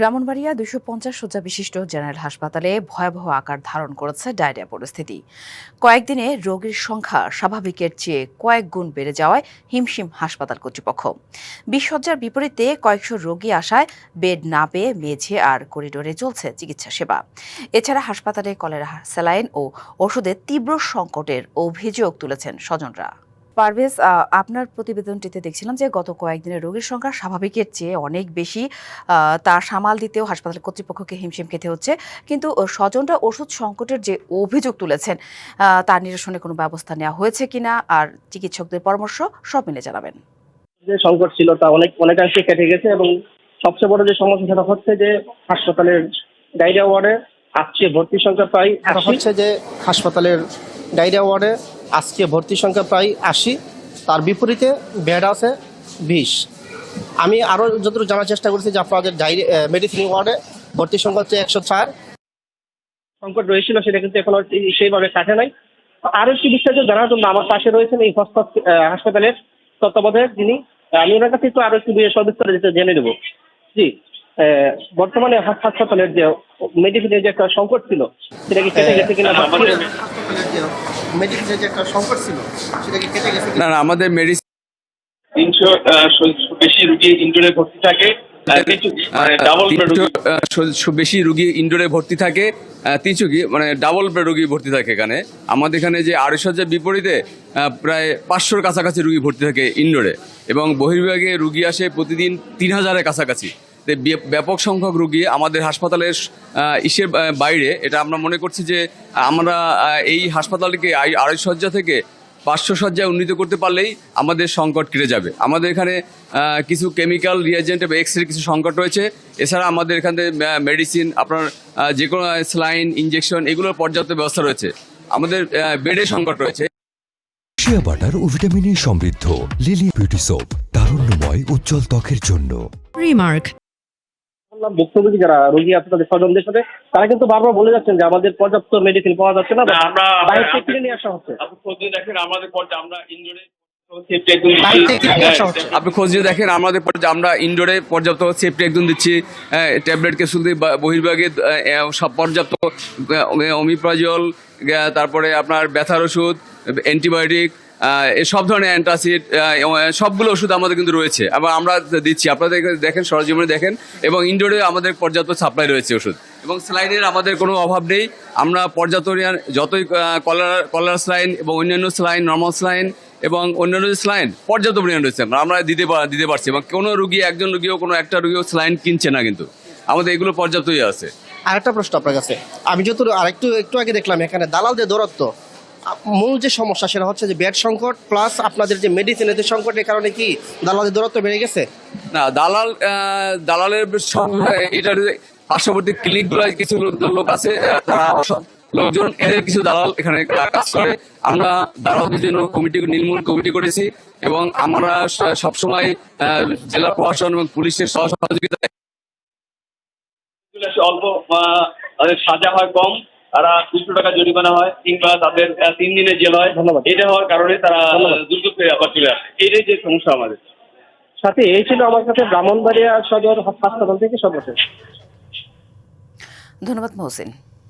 ব্রাহ্মণবাড়িয়া দুশো পঞ্চাশ শয্যা বিশিষ্ট জেনারেল হাসপাতালে ভয়াবহ আকার ধারণ করেছে ডায়রিয়া পরিস্থিতি। কয়েকদিনে রোগীর সংখ্যা স্বাভাবিকের চেয়ে কয়েক গুণ বেড়ে যাওয়ায় হিমশিম হাসপাতাল কর্তৃপক্ষ। বিশ শয্যার বিপরীতে কয়েকশো রোগী আসায় বেড না পেয়ে মেঝে আর করিডোরে চলছে চিকিৎসা সেবা। এছাড়া হাসপাতালে কলেরা, স্যালাইন ও ওষুধের তীব্র সংকটের অভিযোগ তুলেছেন স্বজনরা। পারভেজ আপনার প্রতিবেদনটিতে দেখছিলাম যে গত কয়েকদিনের রোগীর সংখ্যা স্বাভাবিকের চেয়ে অনেক বেশি আহ, তা সামাল দিতেও হাসপাতাল কর্তৃপক্ষকে হিমশিম খেতে হচ্ছে। কিন্তু স্বজনরা ওষুধ সংকটের যে অভিযোগ তুলেছেন আহ, তার নিরসনে কোনো ব্যবস্থা নেওয়া হয়েছে কিনা আর চিকিৎসকদের পরামর্শ সব মিলে জানাবেন। যে সংকট ছিল তা অনেক অনেকাংশে কেটে গেছে এবং সবচেয়ে বড় যে সমস্যা সেটা হচ্ছে যে হাসপাতালের ডায়রিয়া ওয়ার্ডে আজকে ভর্তি সংখ্যা প্রায় হচ্ছে যে হাসপাতালের ডায়রিয়া ওয়ার্ডে আজকে ভর্তি সংখ্যা প্রায় আশি, তার বিপরীতে বেড আছে বিশ। আমি আরও যতটুকু জানার চেষ্টা করছি যে আপনাদের ডায়রি মেডিসিন ওয়ার্ডে ভর্তি সংখ্যা হচ্ছে একশো চার। সংকট রয়েছিল, সেটা কিন্তু এখনও সেইভাবে কাটে নাই। আরও একটি বিষয় জানার জন্য আমার পাশে রয়েছেন এই হসপাত- হাসপাতালের তত্ত্বাবধায়ক যিনি। আমি ওনার কাছে একটু আরও একটু সবিস্তারে জেনে নেব। জি। বর্তমানে হাসপাতালের যে মেডিসিনের যে একটা সংকট ছিল সেটা কি কেটে গেছে কিনা যে মেডিসিনের যে একটা সংকট ছিল সেটা কি কেটে গেছে না না আমাদের মেডিসিন তিনশো বেশি রুগী ইনডোরে ভর্তি থাকে তিনশো বেশি রুগী ইনডোরে ভর্তি থাকে আহ, তিনশো কি মানে ডাবল রুগী ভর্তি থাকে এখানে। আমাদের এখানে যে আড়াইশো হাজার বিপরীতে আহ, প্রায় পাঁচশোর কাছাকাছি রুগী ভর্তি থাকে ইনডোরে। এবং বহির্বিভাগে রুগী আসে প্রতিদিন তিন হাজারের কাছাকাছি। ব্যাপক সংখ্যক রুগী আমাদের হাসপাতালের ইসের বাইরে। এটা আমরা মনে করছি যে আমরা এই হাসপাতালকে আড়াইশো শয্যা থেকে পাঁচশো শয্যায় উন্নীত করতে পারলেই আমাদের সংকট কেটে যাবে। আমাদের এখানে কিছু কেমিক্যাল রিয়েজেন্ট এবং এক্স রে কিছু সংকট রয়েছে। এছাড়া আমাদের এখানে মেডিসিন আপনার যে কোনো স্লাইন ইঞ্জেকশন এগুলোর পর্যাপ্ত ব্যবস্থা রয়েছে। আমাদের বেডের সংকট রয়েছে। শিয়া বাটার ও ভিটামিন সমৃদ্ধ। লিলি বিউটি সোপ তারুণ্যময় উজ্জ্বল ত্বকের জন্য। Remark. বললাম ভুক্তভোগী যারা রোগী আছে তাদের স্বজনদের সাথে তারা কিন্তু বারবার বলে যাচ্ছেন যে আমাদের পর্যাপ্ত মেডিসিন পাওয়া যাচ্ছে না আমরা বাইরে থেকে কিনে নিয়ে আসা হচ্ছে। আপনি খোঁজে দেখেন আমাদের পর্যায়ে আমরা। আপনি খোঁজ দিয়ে দেখেন আমাদের আমরা ইনডোরে পর্যাপ্ত সেফটি একদম দিচ্ছি। ট্যাবলেট ক্যাপসুল দিয়ে বা- বহির্ভাগে সব পর্যাপ্ত অমিপ্রাজল তারপরে আপনার ব্যথার ওষুধ অ্যান্টিবায়োটিক সব ধরনের অ্যান্টাসিড সবগুলো ওষুধ আমাদের কিন্তু রয়েছে। এবং আমরা দিচ্ছি, আপনাদের দেখেন সরজীবনে দেখেন, এবং ইনডোরে আমাদের পর্যাপ্ত সাপ্লাই রয়েছে ওষুধ। এবং স্লাইনের আমাদের কোনো অভাব নেই, আমরা পর্যাপ্ত যতই কলার কলার স্লাইন এবং অন্যান্য স্লাইন, নর্মাল স্লাইন এবং অন্যান্য যে স্লাইন, পর্যাপ্ত পরিমাণ রয়েছে। আমরা- দিতে দিতে পারছি, এবং কোনো রুগী, একজন রুগীও, কোনো একটা রুগীও স্লাইন কিনছে না কিন্তু। আমাদের এগুলো পর্যাপ্তই আছে। আরেকটা প্রশ্ন আপনার কাছে। আমি যত আরেকটু, একটু আগে দেখলাম এখানে দালাল যে দৌরত্ব মূল যে সমস্যা সেটা হচ্ছে যে বেড সংকট প্লাস আপনাদের যে মেডিসিনের যে সংকটের কারণে কি দালালের দূরত্ব বেড়ে গেছে? না দালাল আহ, দালালের এটার পার্শ্ববর্তী ক্লিনিকগুলো কিছু লোক- আছে তারা লোকজন এদের কিছু দালাল এখানে কাজ করে। আমরা দালালদের জন্য কমিটি নির্মূল কমিটি করেছি এবং আমরা সবসময় আহ, জেলা প্রশাসন এবং পুলিশের সহ সহযোগিতায় অল্প সাজা হয় কম। তারা দুশো টাকা জরিমানা হয় কিংবা তাদের তিন দিনের জেল হয়। ধন্যবাদ। এটা হওয়ার কারণে তারা। দুর্যোগ পেয়ে আবার চলে আসে। এইটাই যে সমস্যা আমাদের। সাথে এই ছিল আমার কাছে ব্রাহ্মণবাড়িয়া সদর হাসপাতাল থেকে সর্বশেষ ধন্যবাদ মহসিন।